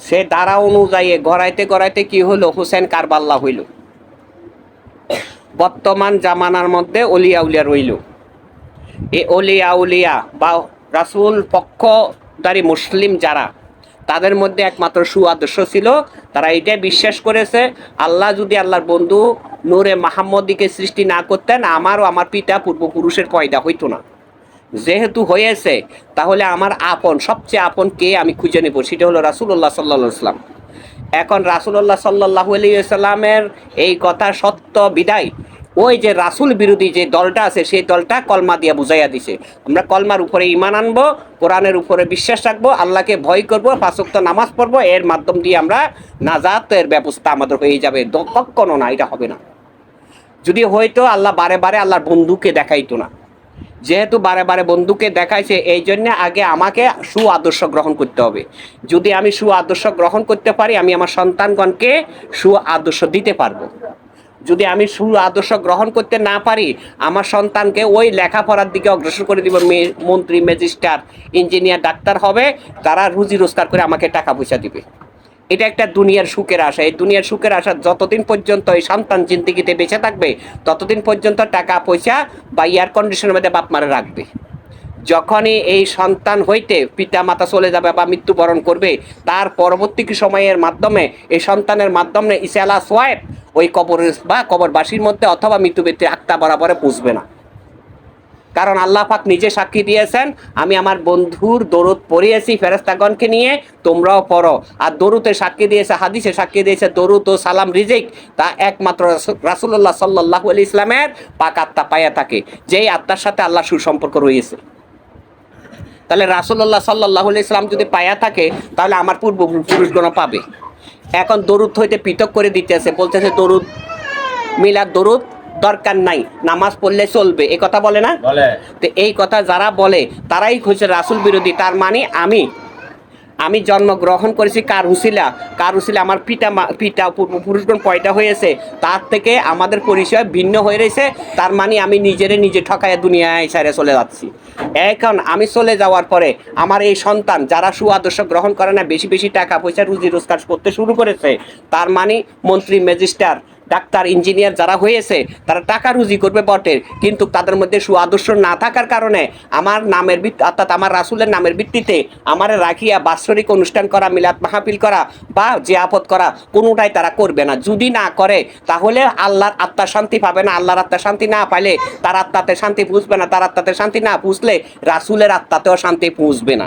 সে দ্বারা অনুযায়ী গড়াইতে গড়াইতে কি হলো হুসেন কারবাল্লা হইল। বর্তমান জামানার মধ্যে অলিয়া উলিয়া রইল। এ অলিয়া উলিয়া বা রাসুল পক্ষদারী মুসলিম যারা, তাদের মধ্যে একমাত্র সুআদর্শ ছিল। তারা এটাই বিশ্বাস করেছে, আল্লাহ যদি আল্লাহর বন্ধু নূরে মাহমদিকে সৃষ্টি না করতেন, আমারও আমার পিতা পূর্বপুরুষের পয়দা হইতো না। যেহেতু হয়েছে, তাহলে আমার আপন, সবচেয়ে আপন কে আমি খুঁজে নেব? সেটা হলো রাসুল্লাহ সাল্লা সাল্লাম এখন রাসুল্লাহ সাল্লাহ সাল্লামের এই কথা সত্য বিদায়। ওই যে রাসুল বিরোধী যে দলটা আছে, সেই দলটা কলমা দিয়ে বুঝাইয়া দিছে। আমরা কলমার উপরে ইমান আনব, কোরআনের উপরে বিশ্বাস রাখব, আল্লাহকে ভয় করব পাঁচক্ত নামাজ পড়ব, এর মাধ্যম দিয়ে আমরা নাজাতের ব্যবস্থা আমাদের হয়ে যাবে। কখনো না, এটা হবে না। যদি হয়তো আল্লাহ বারে বারে আল্লাহর বন্ধুকে দেখাইতো না। যেহেতু বারে বারে বন্ধুকে দেখাইছে, এই জন্য আগে আমাকে সু আদর্শ গ্রহণ করতে হবে। যদি আমি সু আদর্শ গ্রহণ করতে পারি, আমি আমার সন্তানগণকে সু আদর্শ দিতে পারব। যদি আমি সু আদর্শ গ্রহণ করতে না পারি, আমার সন্তানকে ওই লেখাপড়ার দিকে অগ্রসর করে দিব মন্ত্রী ম্যাজিস্ট্রার ইঞ্জিনিয়ার, ডাক্তার হবে, তারা রুজি রোজগার করে আমাকে টাকা পয়সা দিবে। এটা একটা দুনিয়ার সুখের আশা। এই দুনিয়ার সুখের আশা যতদিন পর্যন্ত এই সন্তান জিন্দিগিতে বেঁচে থাকবে, ততদিন পর্যন্ত টাকা, পয়সা বা এয়ার কন্ডিশনের মধ্যে বাপ মারে রাখবে। যখনই এই সন্তান হইতে পিতা মাতা চলে যাবে বা মৃত্যুবরণ করবে, তার পরবর্তী সময়ের মাধ্যমে, এই সন্তানের মাধ্যমে ইসালা সোয়েব ওই কবর বা কবরবাসীর মধ্যে অথবা মৃত্যু ব্যক্তির আত্মা বরাবরে পুষবে না। কারণ আল্লাহ পাক নিজে সাক্ষী দিয়েছেন, আমি আমার বন্ধুর দরুদ পড়িয়েছি ফেরেস্তাগণকে নিয়ে, তোমরাও পড়ো। আর দরুতে সাক্ষী দিয়েছে, হাদিসে সাক্ষী দিয়েছে, দরুদ ও সালাম রিজিক, তা একমাত্র রাসুল্লাহ সাল্লাহ আলি ইসলামের পাক আত্মা পাইয়া থাকে, যেই আত্মার সাথে আল্লাহ সুসম্পর্ক রয়েছে। তাহলে রাসুল্লাহ সাল্লাহ ইসলাম যদি পাইয়া থাকে, তাহলে আমার পূর্ব পুরুষগণ পাবে। এখন দরুদ হইতে পৃথক করে দিতেছে, বলতেছে দরুদ, মিলাদ দরুদ দরকার নাই নামাজ পড়লে চলবে। এ কথা বলে না? তো এই কথা যারা বলে তারাই হচ্ছে রাসুল বিরোধী। তার মানে আমি আমি জন্মগ্রহণ করেছি কার হুসিলা? কার হুসিলা? আমার পিতা পিতা পূর্বপুরুষগণ পয়দা হয়েছে তার থেকে আমাদের পরিচয় ভিন্ন হয়ে রয়েছে। তার মানে আমি নিজেরে নিজে ঠকায় দুনিয়ায় ছেড়ে চলে যাচ্ছি। এখন আমি চলে যাওয়ার পরে আমার এই সন্তান যারা সুআদর্শ গ্রহণ করে না বেশি বেশি টাকা পয়সা রুজি রোজগার করতে শুরু করেছে তার মানে মন্ত্রী ম্যাজিস্ট্রার ডাক্তার, ইঞ্জিনিয়ার যারা হয়েছে, তারা টাকা রুজি করবে বটে কিন্তু তাদের মধ্যে সুআদর্শ না থাকার কারণে আমার নামের ভিত্তি অর্থাৎ আমার রাসুলের নামের ভিত্তিতে আমার রাখিয়া বাৎসরিক অনুষ্ঠান করা, মিলাদ মাহফিল করা বা জিয়াপত করা কোনোটাই তারা করবে না। যদি না করে, তাহলে আল্লাহর আত্মা শান্তি পাবে না। আল্লাহর আত্মা শান্তি না পাইলে তার আত্মাতে শান্তি পুষবে না। তার আত্মাতে শান্তি না পুষলে রাসুলের আত্মাতেও শান্তি পুষবে না।